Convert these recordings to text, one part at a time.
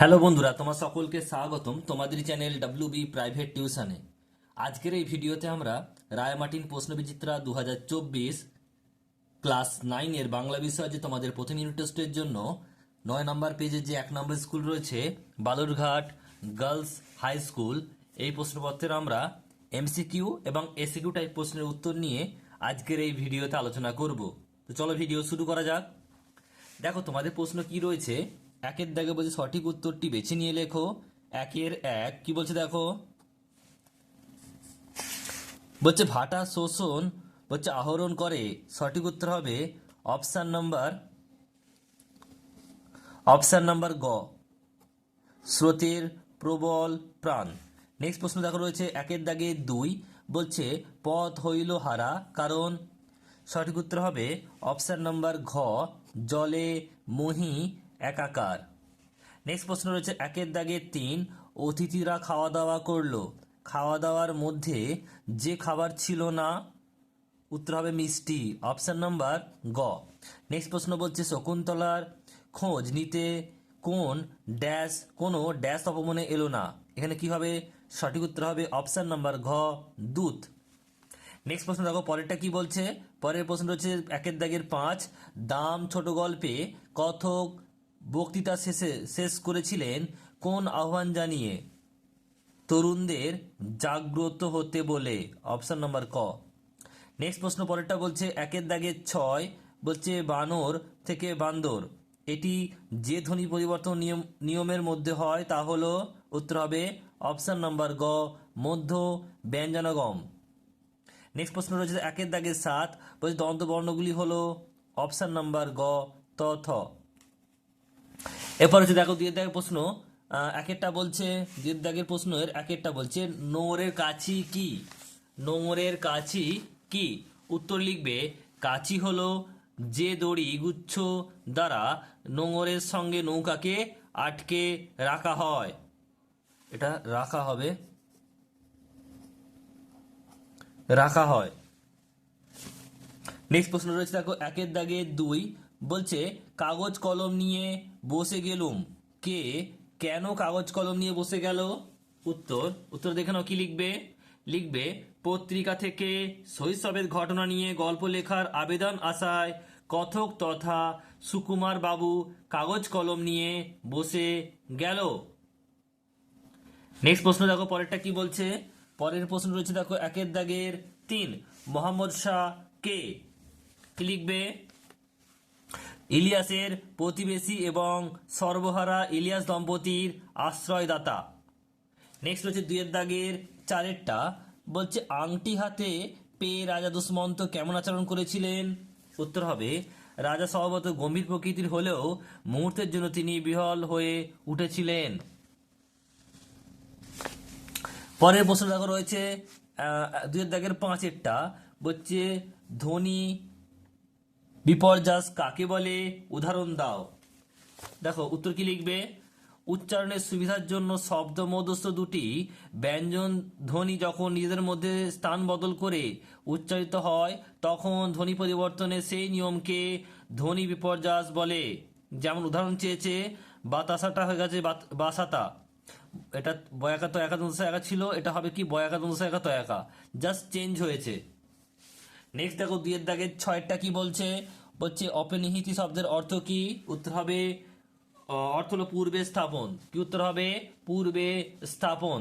Hello বন্ধুরা, তোমার সকলকে স্বাগতম তোমাদের চ্যানেল ডাব্লিউ বি প্রাইভেট টিউশনে আজকের এই ভিডিওতে আমরা রায়মার্টিন প্রশ্নবিচিত্রা দু হাজার চব্বিশ ক্লাস নাইনের বাংলা বিষয়ে যে তোমাদের প্রথম ইউনিট টেস্টের জন্য নয় নম্বর পেজে যে এক নম্বর স্কুল রয়েছে, বালুরঘাট গার্লস হাই স্কুল, এই প্রশ্নপত্রের আমরা এমসিকিউ এবং এসিকিউ টাইপ প্রশ্নের উত্তর নিয়ে আজকের এই ভিডিওতে আলোচনা করব। তো চলো ভিডিও শুরু করা যাক। দেখো, তোমাদের প্রশ্ন কি রয়েছে? একের দাগে বলছে সঠিক উত্তরটি বেছে নিয়ে লেখো। একের এক, কি বলছে দেখো? বলছে, ভাটা শোষণ, বলছে, আহরণ করে। সঠিক উত্তর হবে অপশান নাম্বার অপশান নাম্বার গ, স্রোতের প্রবল প্রাণ। নেক্সট প্রশ্ন দেখো রয়েছে, একের দাগে দুই, বলছে, পথ হইল হারা, কারণ সঠিক উত্তর হবে অপশান নাম্বার ঘ, জলে মহি একাকার। নেক্সট প্রশ্ন রয়েছে, একের দাগে তিন অতিথিরা খাওয়া দাওয়া করল। খাওয়া দাওয়ার মধ্যে যে খাবার ছিল না, উত্তর হবে মিষ্টি। অপশান নাম্বার গ। নেক্সট প্রশ্ন বলছে, শকুন্তলার খোঁজ নিতে কোন ড্যাশ, কোনো ড্যাশ অপমনে এলো না। এখানে কি হবে? সঠিক উত্তর হবে অপশান নাম্বার ঘ, দুধ। নেক্সট প্রশ্ন দেখো, পরেরটা কি বলছে? পরের প্রশ্ন হচ্ছে একের দাগের পাঁচ, দাম ছোট গল্পে কথক বক্তৃতা শেষে শেষ করেছিলেন কোন আহ্বান জানিয়ে? তরুণদের জাগ্রত হতে বলে। অপশন নাম্বার ক। নেক্সট প্রশ্ন পরেরটা বলছে, একের দাগে ছয় বলছে বানর থেকে বান্দর। এটি যে ধ্বনি পরিবর্তন নিয়ম, নিয়মের মধ্যে হয় তা হলো, উত্তর হবে অপশন নাম্বার গ, মধ্য ব্যঞ্জনগম। নেক্সট প্রশ্ন রয়েছে, একের দাগে সাত বলছে দন্ত বর্ণগুলি হলো, অপশন নাম্বার গ, ত, থ। এরপর হচ্ছে দেখো দুয়ের দাগের প্রশ্ন আহ, একেরটা বলছে দুয়ের দাগের প্রশ্নের একেরটা বলছে নোংরের কাছি কি? নোংরের কাছি কি? উত্তর লিখবে কাছি হলো যে দড়ি গুচ্ছ দ্বারা নোংরের সঙ্গে নৌকাকে আটকে রাখা হয়। এটা রাখা হবে। রাখা হয়। নেক্সট প্রশ্ন রয়েছে দেখো একের দাগে দুই বলছে কাগজ কলম নিয়ে বসে গেলুম। কে? কেন কাগজ কলম নিয়ে বসে গেল? উত্তর উত্তর দেখে নাও কি লিখবে। লিখবে, পত্রিকা থেকে শৈশবের ঘটনা নিয়ে গল্প লেখার আবেদন আসায় কথক তথা সুকুমার বাবু কাগজ কলম নিয়ে বসে গেল। নেক্সট প্রশ্ন দেখো, পরেরটা কি বলছে? পরের প্রশ্ন রয়েছে দেখো, একের দাগের তিন। মোহাম্মদ শাহ কে? কি লিখবে? ইলিয়াসের প্রতিবেশী এবং সর্বহারা ইলিয়াস দম্পতির আশ্রয়দাতা। নেক্সট রয়েছে দুইয়ের দাগের চারেরটা। বলছে আংটি হাতে পেয়ে রাজা দুষ্মন্ত কেমন আচরণ করেছিলেন? উত্তর হবে রাজা স্বভাবত গম্ভীর প্রকৃতির হলেও মুহূর্তের জন্য তিনি বিহল হয়ে উঠেছিলেন। পরের প্রশ্ন দেখো রয়েছে আহ, দুইয়ের দাগের পাঁচেরটা। বলছে ধনী বিপর্যাস কাকে বলে? উদাহরণ দাও। দেখো, উত্তর কি লিখবে? উচ্চারণের সুবিধার জন্য শব্দ মধ্যস্থ দুটি। ব্যঞ্জন, ধ্বনি যখন নিজেদের মধ্যে স্থান বদল করে উচ্চারিত হয়, তখন ধ্বনি পরিবর্তনে সেই নিয়মকে ধ্বনি বিপর্যাস বলে। যেমন উদাহরণ চেয়েছে, বাতাসাটা হয়ে গেছে বাসাতা এটা বয়াকা তো একা দন্ত একা ছিল, এটা হবে কি? বয়াকা দন্ত একা তো একা। জাস্ট চেঞ্জ হয়েছে। নেক্সট দেখো, দুইয়ের দাগের ছয়টা কি বলছে? বলছে, অপনিহিতি শব্দের অর্থ কি? উত্তর হবে অর্থ হলো পূর্বে স্থাপন। কি উত্তর হবে? পূর্বে স্থাপন।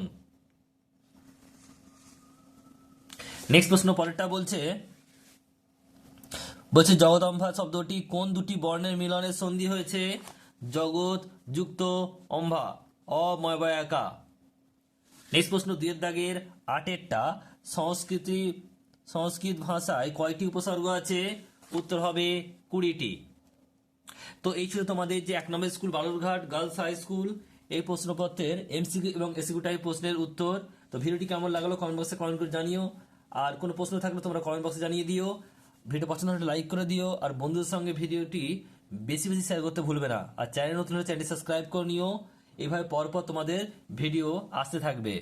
নেক্সট প্রশ্ন পরেরটা বলছে বলছে, জগদম্ভা শব্দটি কোন দুটি বর্ণের মিলনের সন্ধি হয়েছে? জগৎ যুক্ত অম্ভা অময় বা একা নেক্সট প্রশ্ন দুয়ের দাগের আটেরটা, সংস্কৃতি সংস্কৃত ভাষায় কয়টি উপসর্গ আছে? উত্তর হবে কুড়িটি। তো এই ছিল তোমাদের যে এক নম্বর school, Balurghat girls high school. এই প্রশ্নপত্রের এমসিকিউ এবং এসিকিউ টাইপ প্রশ্নের উত্তর। তো ভিডিওটি কেমন লাগল কমেন্ট বক্সে কমেন্ট করে জানিও। আর কোনো প্রশ্ন থাকলে তোমরা কমেন্ট বক্সে জানিয়ে দিও। ভিডিও পছন্দ হলে লাইক করে দিও। আর বন্ধুদের সঙ্গে ভিডিওটি বেশি বেশি শেয়ার করতে ভুলবে না। আর চ্যানেল নতুন হলে চ্যানেলটি সাবস্ক্রাইব করে নিও। এইভাবে পরপর তোমাদের ভিডিও আসতে থাকবে।